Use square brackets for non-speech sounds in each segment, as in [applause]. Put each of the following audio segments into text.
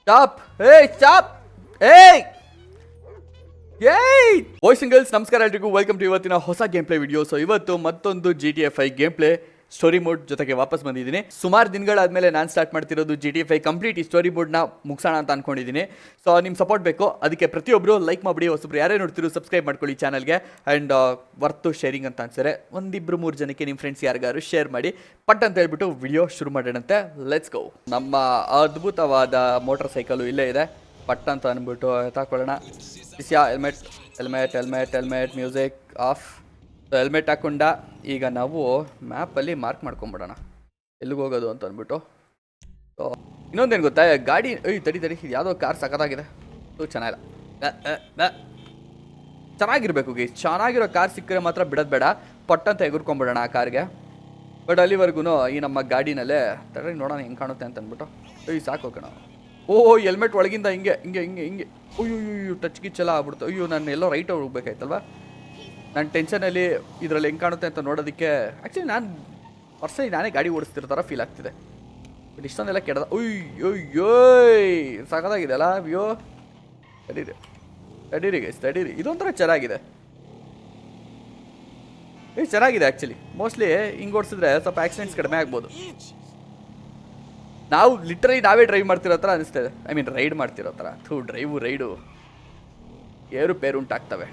Stop ಹೇ stop ಏಯ್ ಏಯ್ boys and girls ನಮಸ್ಕಾರ ಎಲ್ರಿಗೂ. ವೆಲ್ಕಮ್ ಟು ಇವತ್ತಿನ ಹೊಸ ಗೇಮ್ ಪ್ಲೇ ವಿಡಿಯೋ ಸೊ ಇವತ್ತು ಮತ್ತೊಂದು G T F I game play story mode ಜೊತೆಗೆ ವಾಪಸ್ ಬಂದಿದ್ದೀನಿ. ಸುಮಾರು ದಿನಗಳಾದಮೇಲೆ ನಾನು ಸ್ಟಾರ್ಟ್ ಮಾಡ್ತಿರೋದು ಜಿ ಟಿ ಎಫ್ ಕಂಪ್ಲೀಟ್ ಈ ಸ್ಟೋರಿ ಮೋಡ್ನ ಮುಗಿಸೋಣ ಅಂತ ಅನ್ಕೊಂಡಿದ್ದೀನಿ ಸೊ ನಿಮ್ಮ ಸಪೋರ್ಟ್ ಬೇಕು. ಅದಕ್ಕೆ ಪ್ರತಿಯೊಬ್ಬರು ಲೈಕ್ ಮಾಡಿಬಿಡಿ. ಹೊಸಬ್ರು ಯಾರೇ ನೋಡ್ತಿರೋ ಸಬ್ಸ್ಕ್ರೈಬ್ ಮಾಡ್ಕೊಳ್ಳಿ ಚಾನಲ್ಗೆ. ಆ್ಯಂಡ್ ವರ್ತು ಶೇರಿಂಗ್ ಅಂತ ಅನ್ಸರೆ ಒಂದಿಬ್ಬರು ಮೂರು ಜನಕ್ಕೆ ನಿಮ್ಮ ಫ್ರೆಂಡ್ಸ್ ಯಾರಿಗಾರು ಶೇರ್ ಮಾಡಿ. ಪಟ್ ಅಂತ ಹೇಳ್ಬಿಟ್ಟು ವಿಡಿಯೋ ಶುರು ಮಾಡೋಣಂತೆ. ಲೆಟ್ಸ್ ಗೋ ನಮ್ಮ ಅದ್ಭುತವಾದ ಮೋಟರ್ ಸೈಕಲು ಇಲ್ಲೇ ಇದೆ. ಪಟ್ ಅಂತ ಅಂದ್ಬಿಟ್ಟು ಎತ್ತಾಕೊಳ್ಳೋಣ. Yeah helmet helmet helmet helmet music off helmet ಹಾಕೊಂಡ, ಈಗ ನಾವು ಮ್ಯಾಪಲ್ಲಿ ಮಾರ್ಕ್ ಮಾಡ್ಕೊಂಬಿಡೋಣ. ಎಲ್ಲಿಗೆ ಹೋಗೋದು ಅಂತ ಅಂದ್ಬಿಟ್ಟು. ಸೊ ಇನ್ನೊಂದೇನು ಗೊತ್ತಾ? ಗಾಡಿ, ಏಯ್, ತಡಿ ತಡಿ, ಇದು ಯಾವುದೋ ಕಾರ್ ಸಖತ್ತಾಗಿದೆ. ಅದು ಚೆನ್ನಾಗಿಲ್ಲ. ಚೆನ್ನಾಗಿರ್ಬೇಕು ಈ ಚೆನ್ನಾಗಿರೋ ಕಾರ್ ಸಿಕ್ಕರೆ ಮಾತ್ರ ಬಿಡೋದು ಬೇಡ. ಪಟ್ಟಂತ ಎಗುರ್ಕೊಂಬಿಡೋಣ ಆ ಕಾರ್ಗೆ ಬಟ್ ಅಲ್ಲಿವರೆಗೂ ಈ ನಮ್ಮ ಗಾಡಿನಲ್ಲೇ ತಡಿ ನೋಡೋಣ ಹೆಂಗೆ ಕಾಣುತ್ತೆ ಅಂತ ಅಂದ್ಬಿಟ್ಟು. ಏಯ್, ಸಾಕು ಕಣ. ಓ ಹೆಲ್ಮೆಟ್ ಒಳಗಿಂದ ಹಿಂಗೆ ಹಿಂಗೆ ಹಿಂಗೆ ಹಿಂಗೆ. ಅಯ್ಯೋ ಅಯ್ಯೋ ಟಚ್ ಎಲ್ಲ ಆಗ್ಬಿಡ್ತು. ಅಯ್ಯೋ, ನಾನು ಎಲ್ಲೋ ರೈಟ್ ಹೋಗ್ಬೇಕಾಯ್ತಲ್ವಾ? ನನ್ನ ಟೆನ್ಷನಲ್ಲಿ ಇದರಲ್ಲಿ ಹೆಂಗೆ ಕಾಣುತ್ತೆ ಅಂತ ನೋಡೋದಕ್ಕೆ ಆ್ಯಕ್ಚುಲಿ ನಾನು ಪರ್ಸನಲಿ ನಾನೇ ಗಾಡಿ ಓಡಿಸ್ತಿರೋ ಥರ ಫೀಲ್ ಆಗ್ತಿದೆ. ಬಟ್ ಇಷ್ಟೊಂದೆಲ್ಲ ಕೆಡದ ಅಯ್ಯೋಯ್ಯೋಯ್ ಸಾಕಾಗಿದೆ ಅಲ್ಲ ಅಯ್ಯೋ. ತಡೀರಿ ತಡೀರಿ ಗೈಸ್ ತಡೀರಿ ಇದೊಂಥರ ಚೆನ್ನಾಗಿದೆ. ಏ, ಚೆನ್ನಾಗಿದೆ ಆ್ಯಕ್ಚುಲಿ ಮೋಸ್ಟ್ಲಿ ಹಿಂಗೆ ಓಡಿಸಿದ್ರೆ ಸ್ವಲ್ಪ ಆಕ್ಸಿಡೆಂಟ್ಸ್ ಕಡಿಮೆ ಆಗ್ಬೋದು. ನಾವು ಲಿಟ್ರಲಿ ನಾವೇ ಡ್ರೈವ್ ಮಾಡ್ತಿರೋ ಥರ ಅನಿಸ್ತಿದೆ ಐ ಮೀನ್ ರೈಡ್ ಮಾಡ್ತಿರೋ ಥರ ಥೂ ಡ್ರೈವು ರೈಡು ಏರು ಪೇರು ಉಂಟಾಗ್ತವೆ.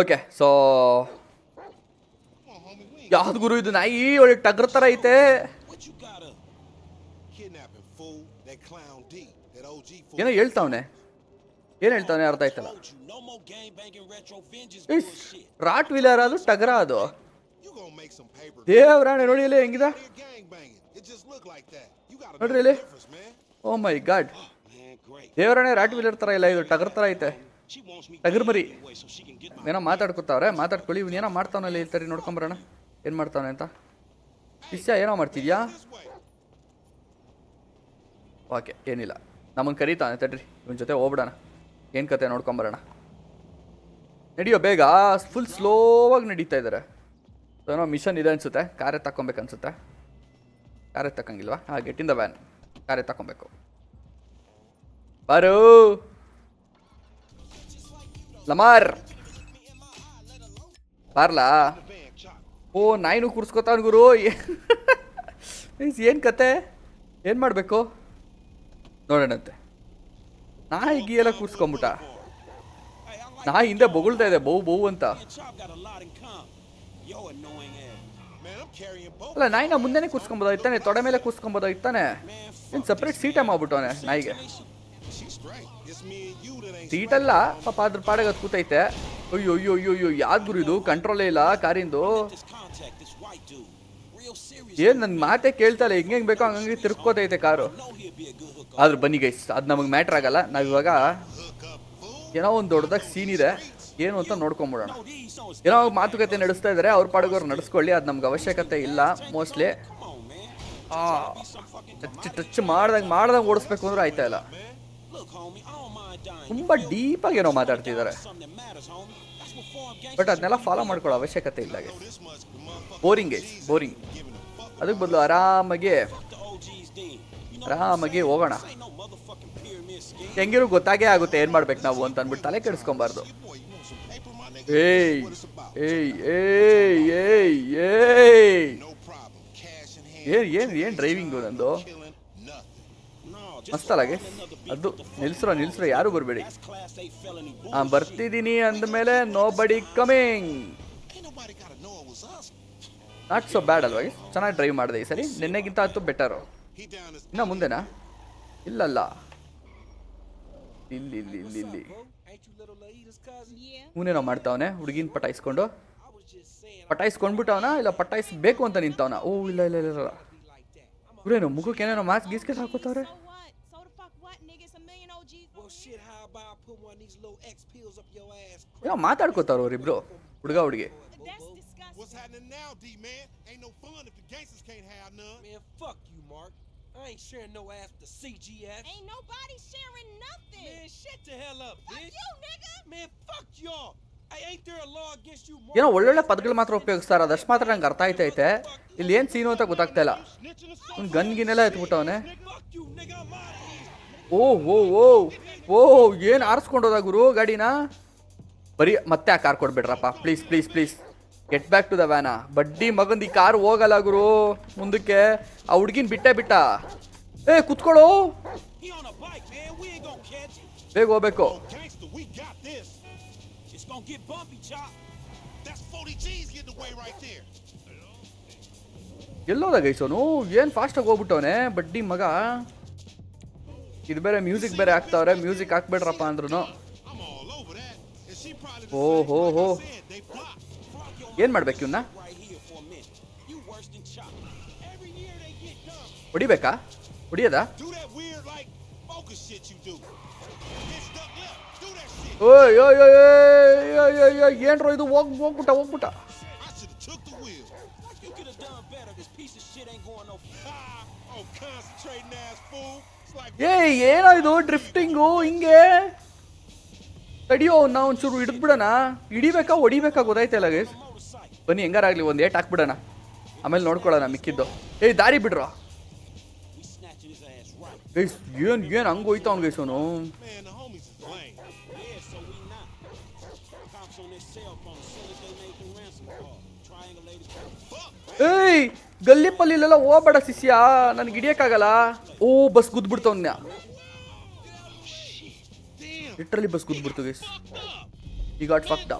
ಓಕೆ ಸೊ ಯಾವ್ದು ಗುರು ಇದು ನಾಯಿ? ಒಳ್ಳೆ ಟಗ್ರ ತರ ಐತೆ. ಏನೋ ಹೇಳ್ತಾವನೆ. ಏನ್ ಹೇಳ್ತಾವನೆ? ಅರ್ಥ ಆಯ್ತಲ್ಲ. ರಾಟ್ ವಿಲರ್ ಅದು, ಟಗ್ರ ಅದು. ದೇವ್ರಾಣೆ, ನೋಡಿ ಇಲ್ಲಿ ಹೆಂಗಿದ? ನೋಡ್ರಿ ಇಲ್ಲಿ. Oh ಓ ಮೈ ಗಾಡ್ ದೇವ್ರಾಣೆ, ರಾಟ್ ವಿಲರ್ ತರ ಇಲ್ಲ, ಇದು ಟಗ್ರ ತರ ಐತೆ. She wants me ಟಗರ್ ಮರಿ anyway so she can get my ಏನೋ ಮಾತಾಡ್ಕೊತಾವ್ರೆ? ಮಾತಾಡ್ಕೊಳ್ಳಿ ಇವ್ನು ಏನೋ ಮಾಡ್ತಾವನಲ್ಲಿ ಹೇಳ್ತಾರೆ ನೋಡ್ಕೊಂಬರೋಣ. ಏನು ಮಾಡ್ತಾವನೆ ಅಂತ? ಇಷ್ಟ ಏನೋ ಮಾಡ್ತಿದ್ಯಾ? ಓಕೆ ಏನಿಲ್ಲ. ನಮ್ಮನ್ನು ಕರೀತಾನೆ ತಡ್ರಿ ಇವನ ಜೊತೆ ಹೋಗ್ಬಿಡೋಣ. ಏನು ಕತೆ ನೋಡ್ಕೊಂಬರೋಣ. ನಡಿಯೋ ಬೇಗ ಫುಲ್ ಸ್ಲೋವಾಗಿ ನಡೀತಾ ಇದ್ದಾರೆ ಏನೋ ಮಿಷನ್ ಇದೆ ಅನಿಸುತ್ತೆ. ಕಾರೇ ತಗೊಬೇಕು ಅನ್ಸುತ್ತೆ. ಕಾರೇ ತಕ್ಕಂಗಿಲ್ವಾ? ಹಾಂ ಗೆಟ್ಟಿಂದ ವ್ಯಾನ್ ಕಾರೇ ತಗೊಬೇಕು ಬಾರು! ಲಮಾರ್. ಬಾರ್ಲಾ ಓ, ನಾಯಿನೂ ಕೂರ್ಸ್ಕೊತಾವನ್ ಗುರು. ಏನು ಕತೆ? ಏನು ಮಾಡಬೇಕು? ನೋಡೋಣಂತೆ. ನಾಯಿಗೆ ಎಲ್ಲ ಕೂರ್ಸ್ಕೊಂಬಿಟ್ಟ. ನಾಯಿ ಹಿಂದೆ ಬೊಗಳ್ತಾ ಇದೆ, ಬೌ ಬೌ ಅಂತ. ಅಲ್ಲ, ನಾಯಿನ ಮುಂದೆನೆ ಕೂರ್ಸ್ಕೊಂಬೋದಾಗಿತ್ತಾನೆ ತೊಡೆ ಮೇಲೆ ಕೂರ್ಸ್ಕೊಂಬೋದಾಗಿತ್ತಾನೆ ಏನು ಸಪ್ರೇಟ್ ಸೀಟೇ ಮಾಡ್ಬಿಟ್ಟವನೆ ನಾಯಿಗೆ. ಸೀಟಲ್ಲ? ಪಾಪ ಅದ್ರ ಪಾಡಿಗೆ ಅದು ಕೂತೈತೆ. ಅಯ್ಯೋ ಅಯ್ಯೋ ಅಯ್ಯೋ ಅಯ್ಯೋ ಯಾವ್ದು ಗುರು ಇದು? ಕಂಟ್ರೋಲೇ ಇಲ್ಲ ಕಾರಿಂದು. ಏನ್ ನನ್ನ ಮಾತೇ ಕೇಳ್ತಾ ಇಲ್ಲ? ಹೆಂಗೆ ಬೇಕೋ ಹಂಗಂಗೆ ತಿರ್ಕೋತೈತೆ ಕಾರು. ಆದ್ರ ಬನ್ನಿ ಗೈಸ್ ಅದು ನಮಗೆ ಮ್ಯಾಟ್ರ್ ಆಗಲ್ಲ. ನಾವಿವಾಗ. ಏನೋ ಒಂದು ದೊಡ್ಡದಾಗಿ ಸೀನ್ ಇದೆ. ಏನು ಅಂತ ನೋಡ್ಕೊಂಬಿಡೋಣ. ಏನೋ ಮಾತುಕತೆ ನಡೆಸ್ತಾ ಇದ್ದಾರೆ ಅವ್ರ ಪಾಡಿಗೆ ನಡೆಸ್ಕೊಳ್ಳಿ. ಅದು ನಮ್ಗೆ ಅವಶ್ಯಕತೆ ಇಲ್ಲ ಮೋಸ್ಟ್ಲಿ ಟಚ್ ಮಾಡ್ದಂಗೆ ಮಾಡ್ದಂಗೆ ಓಡಿಸ್ಬೇಕು ಅಂದ್ರೆ ಆಯ್ತಾ ಇಲ್ಲ. ತುಂಬಾ ಡೀಪ್ ಆಗಿ ಏನೋ ಮಾತಾಡ್ತಿದ್ದಾರೆ. ಬಟ್ ಅದನ್ನೆಲ್ಲ ಫಾಲೋ ಮಾಡ್ಕೊಳ್ಳೋ ಅವಶ್ಯಕತೆ ಇಲ್ಲ ಬೋರಿಂಗ್ ಬೋರಿಂಗ್ ಅದಕ್ಕೆ ಬದಲು ಆರಾಮಾಗಿ ಆರಾಮಾಗಿ ಹೋಗೋಣ. ಹೆಂಗಿರು ಗೊತ್ತಾಗೇ ಆಗುತ್ತೆ ಏನ್ ಮಾಡ್ಬೇಕು ನಾವು ಅಂತ ಅಂದ್ಬಿಟ್ಟು ತಲೆ ಕೆಡಿಸ್ಕೊಂಬಾರ್ದು. ಏಯ್ ಏಯ್ ಏ ಏ ಏ ಏನ್ ಏನ್ ಏನ್ ಡ್ರೈವಿಂಗ್ ನಂದು? No, just ಮಸ್ತಲ್ಲ ಗೈಸ್ ಅದು ನಿಲ್ಸ್ರೋ ನಿಲ್ಸ್ರೋ ಯಾರು ಬರಬೇಡಿ. ಹಾಂ ಬರ್ತಿದ್ದೀನಿ ಅಂದಮೇಲೆ ನೋ ಬಡಿ ಕಮಿಂಗ್. ನಾಟ್ ಸೊ ಬ್ಯಾಡ್ ಅಲ್ವಾ? ಚೆನ್ನಾಗಿ ಡ್ರೈವ್ ಮಾಡಿದೆ ಈ ಸರಿ. ನಿನ್ನೆಗಿಂತ ಅದು ಬೆಟರು ಇನ್ನ ಮುಂದೆನಾ? ಇಲ್ಲಲ್ಲ. ಇಲ್ಲಿ ಇಲ್ಲಿ ಇಲ್ಲಿ ಇಲ್ಲಿ. ಇವನೇನೋ ಮಾಡ್ತಾವನೆ ಹುಡುಗಿನ ಪಟಾಯಿಸ್ಕೊಂಡು. ಪಟಾಯಿಸ್ಕೊಂಡ್ಬಿಟ್ಟವನ ಇಲ್ಲ ಪಟಾಯಿಸ್ಬೇಕು ಅಂತ ನಿಂತವನ? ಓ ಇಲ್ಲ ಇಲ್ಲ ಇಲ್ಲ. ಇವ್ರೇನು ಮುಖಕ್ಕೆ ಏನೇನೋ ಮಾಸ್ಕ್ ಗೀಸ್ಗೆ ಹಾಕೋತಾವ್ರೆ? ass? ಏನೋ ಮಾತಾಡ್ಕೋತಾವ್ರ ಅವ್ರಿಬ್ರು ಹುಡುಗ ಹುಡುಗಿ That's disgusting. What's happening now, D man? Ain't no fun if the gangsters can't have none. Man, fuck you, Mark. I ain't sharing no ass with the CGF. Ain't nobody sharing nothing. Man, shut the hell up, fuck bitch. you, nigga. Man, fuck y'all. ಏನೋ ಒಳ್ಳೊಳ್ಳೆ ಪದಗಳು ಮಾತ್ರ ಉಪಯೋಗಿಸ್ತಾರೆ ಅದಷ್ಟು ಮಾತ್ರ ನಂಗೆ ಅರ್ಥ ಆಯ್ತೈತೆ ಇಲ್ಲಿ ಏನು ಸೀನು ಅಂತ ಗೊತ್ತಾಗ್ತಾ ಇಲ್ಲ. ಒಂದು ಗನ್ ಗಿನ್ನೆಲ್ಲ ಎತ್ಬಿಟ್ಟವನೆ. ಓ ಓ ಓ ಓ ಏನು ಆರಿಸ್ಕೊಂಡೋದ ಗುರು ಗಾಡಿನ? ಬರೀ ಮತ್ತೆ ಆ car ಕೊಡ್ಬೇಡ್ರಪ್ಪ. Please please please get back to the van ಬಡ್ಡಿ ಮಗಂದು ಈ ಕಾರ್ ಹೋಗಲ್ಲ ಗುರು. ಮುಂದಕ್ಕೆ ಆ ಹುಡ್ಗಿನ ಬಿಟ್ಟೆ ಬಿಟ್ಟ. ಏ ಕುತ್ಕೊಳ್ಳೋ. ಬೇಗ ಹೋಗ್ಬೇಕು. Gonna get bumpy, chop. That's 40 G's getting away right there. ಎಲ್ಲೋದ ಗೈಸೋನು ಏನು ಫಾಸ್ಟಾಗಿ ಹೋಗ್ಬಿಟ್ಟವನೆ ಬಡ್ಡಿ ಮಗ ಇದು ಬೇರೆ ಮ್ಯೂಸಿಕ್ ಬೇರೆ ಹಾಕ್ತಾವ್ರೆ ಮ್ಯೂಸಿಕ್ ಹಾಕ್ಬೇಡ್ರಪ್ಪ ಅಂದ್ರೂ Oh, oh, oh. block. Frog your ಏನು ಮಾಡ್ಬೇಕು ಇವನ್ನ. ಹೊಡಿಬೇಕಾ ಹೊಡಿಯೋದಾ Focus shit you do. Stuck left. Do that shit. ಓಯ್ ಓಯ್ ಓಯ್ ಓಯ್ ಓಯ್ ಓಯ್ ಓಯ್ ಏನ್ರೋ ಇದು ಹೋಗ್ ಹೋಗ್ಬಿಟ್ಟ ಹೋಗ್ಬಿಟ್ಟ I should have took the wheel. You could have done better. This piece of shit ain't going no Ah, oh, concentrating ass fool. It's like, ಏಯ್ ಏನೋ ಇದು ಡ್ರಿಫ್ಟಿಂಗು ಹಿಂಗೆ ತಡಿಯೋ ನಾವು ಒಂಚೂರು ಹಿಡಿದ್ಬಿಡೋಣ ಹಿಡಿಬೇಕಾ ಹೊಡಿಬೇಕಾ ಗೈಸ್ motorcycle. ಬನ್ನಿ ಹೆಂಗಾರಾಗ್ಲಿ ಒಂದು ಏಟ್ ಹಾಕ್ಬಿಡೋಣ ಆಮೇಲೆ ನೋಡ್ಕೊಳ್ಳೋಣ ಮಿಕ್ಕಿದ್ದು ಏಯ್ ದಾರಿ ಬಿಡ್ರೋ ಗೈಸ್ ಏನು ಏನು ಹಂಗೆ ಹೋಯ್ತಾ ಅವ್ನು ಗೈಸ್ ಏಯ್ ಗಲ್ಲಿ ಪಲ್ಲಿಲೆಲ್ಲ ಹೋಗ್ಬೇಡ ಶಿಷ್ಯ ನನಗೆ ಹಿಡಿಯೋಕ್ಕಾಗಲ್ಲ ಓ ಬಸ್ ಗುದ್ಬಿಡ್ತವ್ನ damn. ಲಿಟ್ರಲಿ ಬಸ್ ಗುದ್ಬಿಡ್ತು ಗೈಸ್. ಈ ಗಾಟ್ ಫಕ್ಟ್.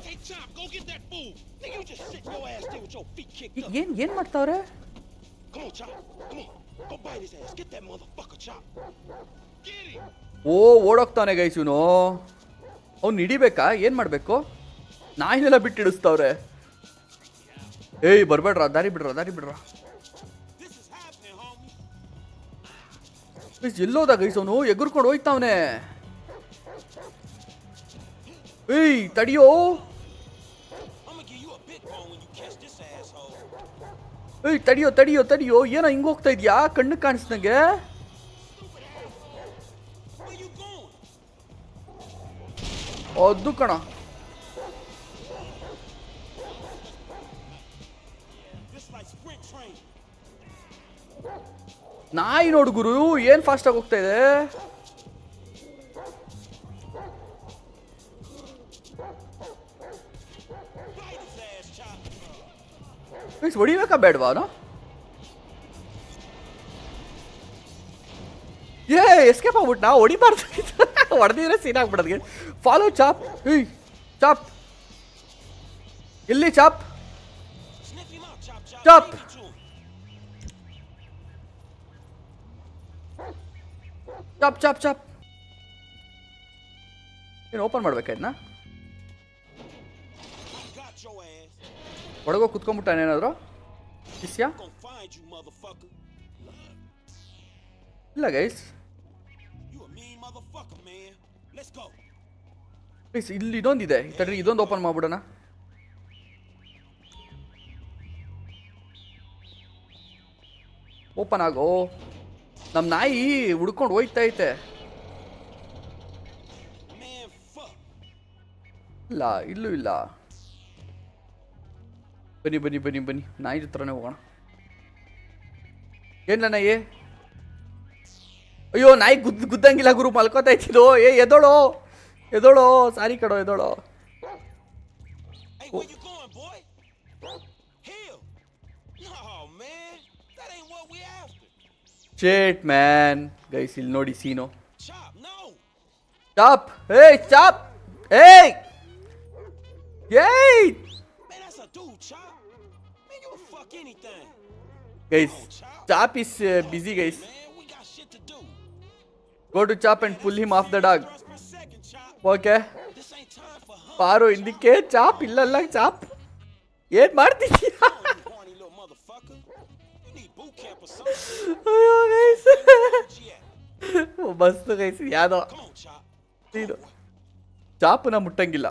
ಏನು ಏನು ಮಾಡ್ತಾವ್ರೆ ಓ ಓಡೋಗ್ತಾನೆ ಗೈಸ್ ಇವನು. ಅವ್ನು ಹಿಡಿಬೇಕಾ? ಏನು ಮಾಡಬೇಕು? ನಾಯಿನೆಲ್ಲ ಬಿಟ್ಟು ಹಿಡಿಸ್ತಾವ್ರೆ ಏಯ್ ಬರ್ಬೇಡ್ರ? ದಾರಿ ಬಿಡ್ರ? ದಾರಿ ಬಿಡ್ರ? ಎಲ್ಲೋದ ಗೈಸ್ ಅವನು? ಎಗುರ್ಕೊಂಡು ಹೋಯ್ತಾವನೆ. ಏಯ್ ತಡಿಯೋ. ಏಯ್, ತಡಿಯೋ ತಡಿಯೋ ತಡಿಯೋ, ಏನೋ ಹಿಂಗೆ ಹೋಗ್ತಾ ಇದ್ಯಾ? ಕಣ್ಣು ಕಾಣಿಸ್ದಂಗೆ ಅದು ಕಣ. ನಾಯಿ ನೋಡು ಗುರು, ಏನು ಫಾಸ್ಟಾಗಿ ಹೋಗ್ತಾ ಇದೆ? ಗೈಸ್ ಹೊಡಿಬೇಕಾ ಬೇಡವಾ ಅವನು ಏ ಎಸ್ಕೇಪ್ ಆಗ್ಬಿಟ್ಟು ನಾವು ಹೊಡಿಬಾರ್ದು [laughs] ಹೊಡೆದಿದ್ರೆ ಸೀನ್ ಆಗ್ಬಿಡೋದ್ಗೆ ಫಾಲೋ ಚಾಪ್ ಏಯ್ ಚಾಪ್ ಇಲ್ಲಿ Chop Chop. Chop Chop Chop ಏನು ಓಪನ್ ಮಾಡ್ಬೇಕಾಯ್ತನಾ ಒಳಗೋ ಕುತ್ಕೊಂಡ್ಬಿಟ್ಟಾನೆ ಏನಾದ್ರು? ಶಿಷ್ಯ? Gonna find you, motherfucker. ಇಲ್ಲ ಗೈಸ್ ಪ್ಲೀಸ್ ಇಲ್ಲಿ ಇದೊಂದಿದೆ. ತಡ್ರಿ ಇದೊಂದು ಓಪನ್ ಮಾಡ್ಬಿಡೋಣ. ಓಪನ್ ಆಗೋ. ನಮ್ಮ ನಾಯಿ ಹುಡ್ಕೊಂಡು ಹೋಯ್ತಾ ಐತೆ. ಇಲ್ಲ ಇಲ್ಲೂ ಇಲ್ಲ. ಬನ್ನಿ ಬನ್ನಿ ಬನ್ನಿ ಬನ್ನಿ. ನಾಯಿ ಹತ್ರನೇ ಹೋಗೋಣ. ಏನಿಲ್ಲ ನಾಯಿ ಅಯ್ಯೋ ನಾಯಿ ಗುದ್ ಗುದ್ದಂಗಿಲ್ಲ ಗುರು ಮಲ್ಕೋತಾ ಇದ್ದಿದ್ದು ಏ ಎದೋಳೋ? ಎದೋಳೋ? ಸಾರಿ ಕಡೋ ಎದೋಳೋ. ಚೇಟ್ ಮ್ಯಾನ್ ಗೈಸ್ ಇಲ್ಲಿ ನೋಡಿ ಸೀನು. ಚಾಪ್ ಏಯ್ ಚಾಪ್ ಏಯ್. ಏಯ್. And pull him off the dog Thrust per second, Chop. Okay This ain't time for hunt. ಪಾರು ಹಿಂದಕ್ಕೆ ಚಾಪ್ ಇಲ್ಲಲ್ಲ ಚಾಪ್ ಏನ್ ಮಾಡ್ತಿದ್ದೀಯ Come on, you horny little motherfucker. You need boot camp or something. ಅಯ್ಯೋ guys Where's she at? ಮಸ್ತ್ guys ಯಾವ್ದೋ Come on, Chop. ಇದು ಚಾಪುನ ಮುಟ್ಟಂಗಿಲ್ಲ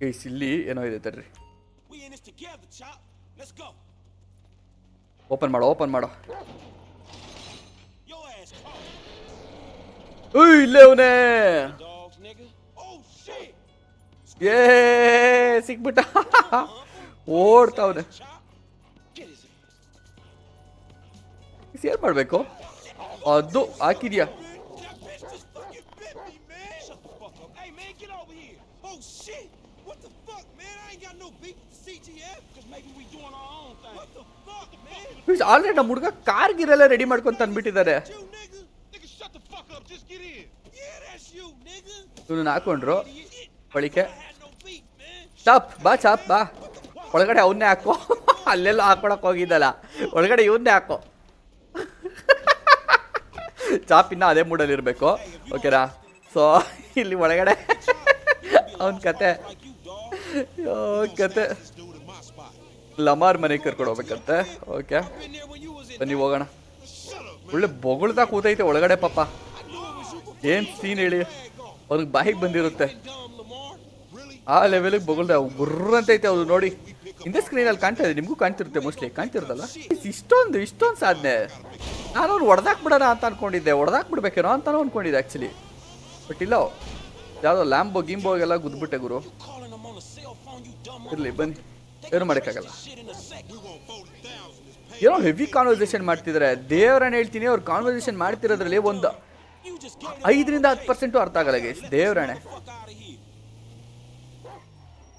guys ಇಲ್ಲಿ ಏನೋ ಇದೆ ತಡ್ರಿ ಓಪನ್ ಮಾಡೋ ಓಪನ್ ಮಾಡೋ Chop. Let's go. Open ಇಲ್ಲೇ ಅವನೇ. Oh, Oh! ಏ ಸಿಕ್ಬಿಟ್ಟ ಓಡ್ತಾವ್ನೆ ಸೇರ್. ಮಾಡ್ಬೇಕು ಅದು ಹಾಕಿದ್ಯಾ ಆಲ್ರೆಡಿ ನಮ್ಮ ಹುಡುಗ ಕಾರ್ ಗಿರೆಲ್ಲ ರೆಡಿ ಮಾಡ್ಕೊಂತ ತಂದ್ಬಿಟ್ಟಿದ್ದಾರೆ You nigga? Nigga, shut the fuck up. Just get in. Yeah, that's you, nigga. ಇವನ್ನ ಹಾಕೊಂಡ್ರು ಬಳಿಕೆ ಚಾಪ್ ಬಾ ಚಾಪ್ ಬಾ ಒಳಗಡೆ ಅವನ್ನೇ ಹಾಕೋ. [laughs] ಅಲ್ಲೆಲ್ಲ ಹಾಕೊಳಕ್ ಹೋಗಿದ್ದಲ್ಲ. ಒಳಗಡೆ ಇವನ್ನೇ ಹಾಕೋ. [laughs] ಚಾಪ್ ಇನ್ನ ಅದೇ ಮೂಡಲ್ಲಿ ಇರಬೇಕು ಓಕೆನಾ ಸೊ ಇಲ್ಲಿ ಒಳಗಡೆ ಅವನ ಕತೆ Like you, dog. ಅಯ್ಯೋ, ಕತೆ ಲಮಾರ್ ಮನೆಗೆ ಕರ್ಕೊಂಡು ಹೋಗ್ಬೇಕಂತೆ. ಓಕೆ. ಬನ್ನಿ, ಹೋಗೋಣ. ಒಳ್ಳೆ ಬೊಗಳ್ತಾ ಕೂತೈತೆ ಒಳಗಡೆ ಪಾಪ. ಏನ್ ಸೀನ್ ಹೇಳಿ? ಅವ್ನಿಗೆ ಬಾಯಿಗೆ ಬಂದಿರುತ್ತೆ? ಆ ಲೆವೆಲಿಗೆ ಬೊಗಳ್ದೆ ಗುರ್ರ ಅಂತೈತೆ ಅವ್ರು ನೋಡಿ. ಹಿಂದೆ ಸ್ಕ್ರೀನಲ್ಲಿ ಕಾಣ್ತಾ ಇದೆ. ನಿಮಗೂ ಕಾಣ್ತಿರುತ್ತೆ ಮೋಸ್ಟ್ಲಿ ಕಾಣ್ತಿರುತ್ತಲ್ಲ ಇಷ್ಟೊಂದು ಇಷ್ಟೊಂದು ಸಾಧನೆ. ನಾನು ಅವ್ನು ಹೊಡೆದಾಕ್ಬಿಡೋಣ ಅಂತ ಅನ್ಕೊಂಡಿದ್ದೆ. ಹೊಡೆದಾಕ್ಬಿಡ್ಬೇಕೇನೋ ಅಂತ ಅನ್ಕೊಂಡಿದ್ದೆ ಆ್ಯಕ್ಚುಲಿ ಬಟ್ ಇಲ್ಲ. ಯಾವುದೋ ಲ್ಯಾಂಬೋ ಗಿಂಬೋ ಗುದ್ಬಿಟ್ಟೆ ಗುರು. ಇರಲಿ, ಬನ್ನಿ. ಏನು ಮಾಡೋಕ್ಕಾಗಲ್ಲ. ಏನೋ ಹೆವಿ ಕಾನ್ವರ್ಸೇಷನ್ ಮಾಡ್ತಿದ್ದಾರೆ ದೇವರನ್ನು ಹೇಳ್ತೀನಿ, ಅವ್ರು ಕಾನ್ವರ್ಸೇಷನ್ ಮಾಡ್ತಿರೋದ್ರಲ್ಲಿ ಒಂದು ಐದರಿಂದ ಹತ್ತು ಪರ್ಸೆಂಟು ಅರ್ಥ ಆಗಲ್ಲ guys ದೇವರಣೆ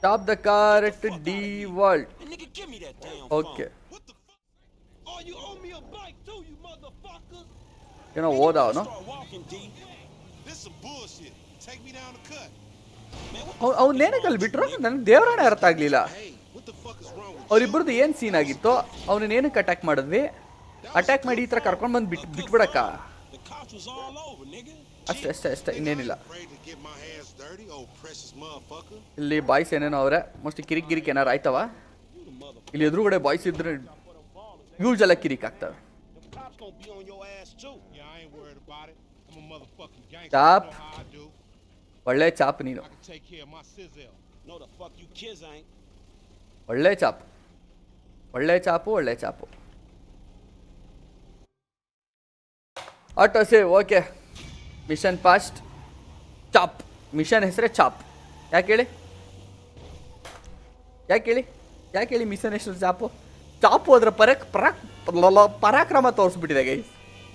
top the correct the world okay ಏನೋ ಓದ ಅವನು? ಅವ್ನು ಅವ್ನೇನಕ್ಕೆ ಅಲ್ಲಿ ಬಿಟ್ರು ನನಗೆ ದೇವರಾಣೆ ಅರ್ಥ ಆಗಲಿಲ್ಲ. ಅವರಿಬ್ಬರದ್ದು ಏನು ಸೀನ್ ಆಗಿತ್ತು ಅವನನ್ನ ಏನಕ್ಕೆ ಅಟ್ಯಾಕ್ ಮಾಡಿದ್ವಿ? ಅಟ್ಯಾಕ್ ಮಾಡಿ ಈ ಥರ ಕರ್ಕೊಂಡು ಬಂದು ಬಿಟ್ಟು ಬಿಟ್ಬಿಡಕ್ಕ. ಅಷ್ಟೇ ಅಷ್ಟೇ ಅಷ್ಟೇ ಇನ್ನೇನಿಲ್ಲ. ಇಲ್ಲಿ ಬಾಯ್ಸ್ ಏನೇನೋ ಅವರೇ. ಮೋಸ್ಟ್ಲಿ ಕಿರಿಕ್ ಗಿರಿಕ್ ಏನಾರು ಆಯ್ತವ. ಇಲ್ಲಿ ಎದುರುಗಡೆ ಬಾಯ್ಸ್ ಇದ್ರೆ ಯೂಸ್ ಎಲ್ಲ ಕಿರಿಕ್ ಆಗ್ತವೆ. Them ಒಳ್ಳೆ ಚಾಪ್ ನೀನು. ಒಳ್ಳೆ ಚಾಪ್. ಒಳ್ಳೆ ಚಾಪು ಒಳ್ಳೆ Chop. Auto save okay. Mission fast Chop. Mission ಹೆಸರೇ ಚಾಪ್. ಯಾಕೆ ಹೇಳಿ? ಯಾಕೆ ಹೇಳಿ? ಯಾಕೆ ಹೇಳಿ ಮಿಷನ್ ಹೆಸರು ಚಾಪು? ಚಾಪು ಅದರ ಪರಕ್ ಪರಾಕ್ ಪರಾಕ್ರಮ ತೋರಿಸ್ಬಿಟ್ಟಿದೆ ಗೈಸ್